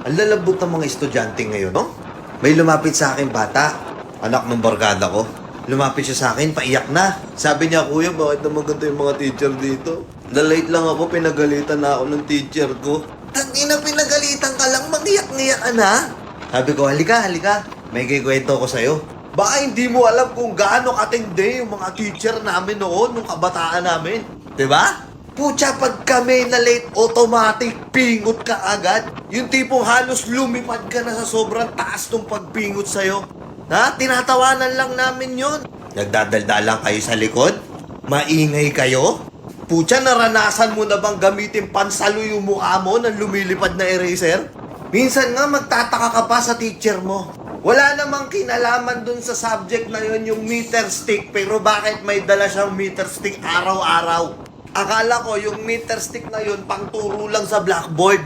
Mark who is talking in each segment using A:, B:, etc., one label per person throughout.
A: Ang lalabot ng mga estudyante ngayon, no? May lumapit sa akin bata, anak ng barkada ko. Lumapit siya sa akin, paiyak na. Sabi niya, Kuya, bakit naman ganito yung mga teacher dito? Na-late lang ako, pinagalitan na ako ng teacher ko. Tangina, pinagalitan ka lang, mag-iyak-iyak ka na. Sabi ko, halika, halika. May kikwento ko sa'yo. Baka hindi mo alam kung gaano katindi yung mga teacher namin noon, nung kabataan namin. ba? Pucha, pag kami na late, automatic, pingot ka agad. Yung tipong halos lumipad ka na sa sobrang taas ng pagpingot sa'yo. Ha? Tinatawanan lang namin yon. Nagdadaldalan kayo sa likod? Maingay kayo? Pucha, naranasan mo na bang gamitin pansalo yung mukha mo ng lumilipad na eraser? Minsan nga magtataka ka pa sa teacher mo. Wala namang kinalaman dun sa subject na yun yung meter stick pero bakit may dala siyang meter stick araw-araw? Akala ko yung meter stick na yun pangturo lang sa blackboard.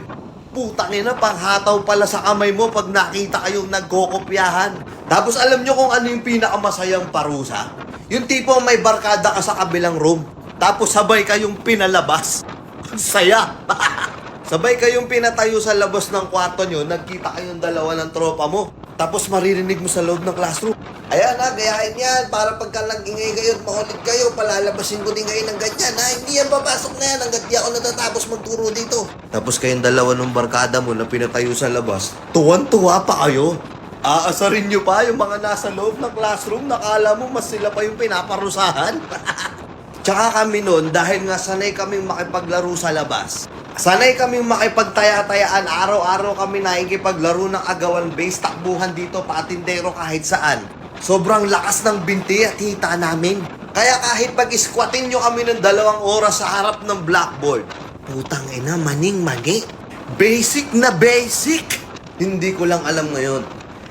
A: Putang ina, panghataw pala sa kamay mo pag nakita kayong nagkokopyahan. Tapos alam nyo kung ano yung pinakamasayang parusa? Yung tipo may barkada ka sa kabilang room. Tapos sabay kayong pinalabas. Ang saya. sabay kayong pinatayo sa labas ng kwarto nyo, nagkita kayong dalawa ng tropa mo. Tapos maririnig mo sa loob ng classroom. Ayan ha, gayahin yan. Para pagka nag-ingay kayo at makulit kayo, palalabasin ko din kayo ng ganyan ha. Hindi yan papasok na yan hanggat di ako natatapos magturo dito. Tapos kayong dalawa ng barkada mo na pinatayo sa labas, tuwan-tuwa pa kayo. Aasarin nyo pa yung mga nasa loob ng classroom, nakala mo mas sila pa yung pinaparusahan. Tsaka kami noon, dahil nga sanay kaming makipaglaro sa labas, sanay kaming makipagtaya-tayaan, araw-araw kami nakikipaglaro ng agawan base, takbuhan dito, patindero kahit saan. Sobrang lakas ng binti at hita namin. Kaya kahit pag-squatin nyo kami ng dalawang oras sa harap ng blackboard, putang ina, maning-mani. Basic na basic! Hindi ko lang alam ngayon.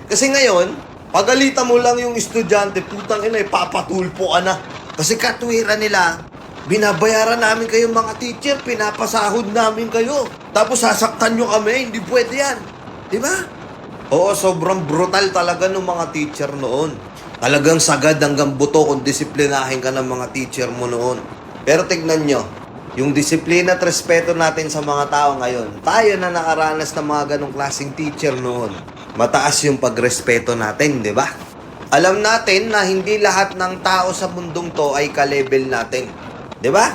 A: Kasi ngayon, pagalitan mo lang yung estudyante, putang ina, ipapatulpo ka na. Kasi katwiran nila, binabayaran namin kayo mga teacher, pinapasahod namin kayo. Tapos sasaktan nyo kami, hindi pwede yan. Di ba? Oo, sobrang brutal talaga ng mga teacher noon. Talagang sagad hanggang buto kung disiplinahin ka ng mga teacher mo noon. Pero tignan nyo, yung disiplina at respeto natin sa mga tao ngayon, tayo na nakaranas ng mga ganong klaseng teacher noon. Mataas yung pagrespeto natin, di ba? Alam natin na hindi lahat ng tao sa mundong to ay ka-level natin. 'Di ba?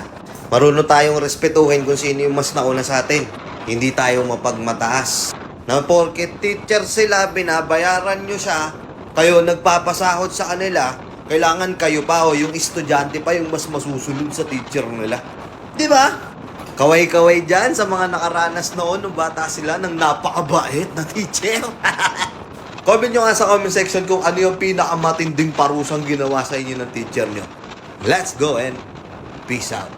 A: Marunong tayong respetuhin kung sino yung mas nauna sa atin. Hindi tayo mapagmataas. Na porket teacher sila, binabayaran nyo siya, kayo nagpapasahod sa kanila, kailangan kayo pa o yung estudyante pa yung mas masusunod sa teacher nila. 'Di ba? Kaway-kaway dyan sa mga nakaranas noon nung bata sila ng napakabait na teacher. Comment nyo nga sa comment section kung ano yung pinakamatinding parusang ginawa sa inyo ng teacher nyo. Let's go and peace out.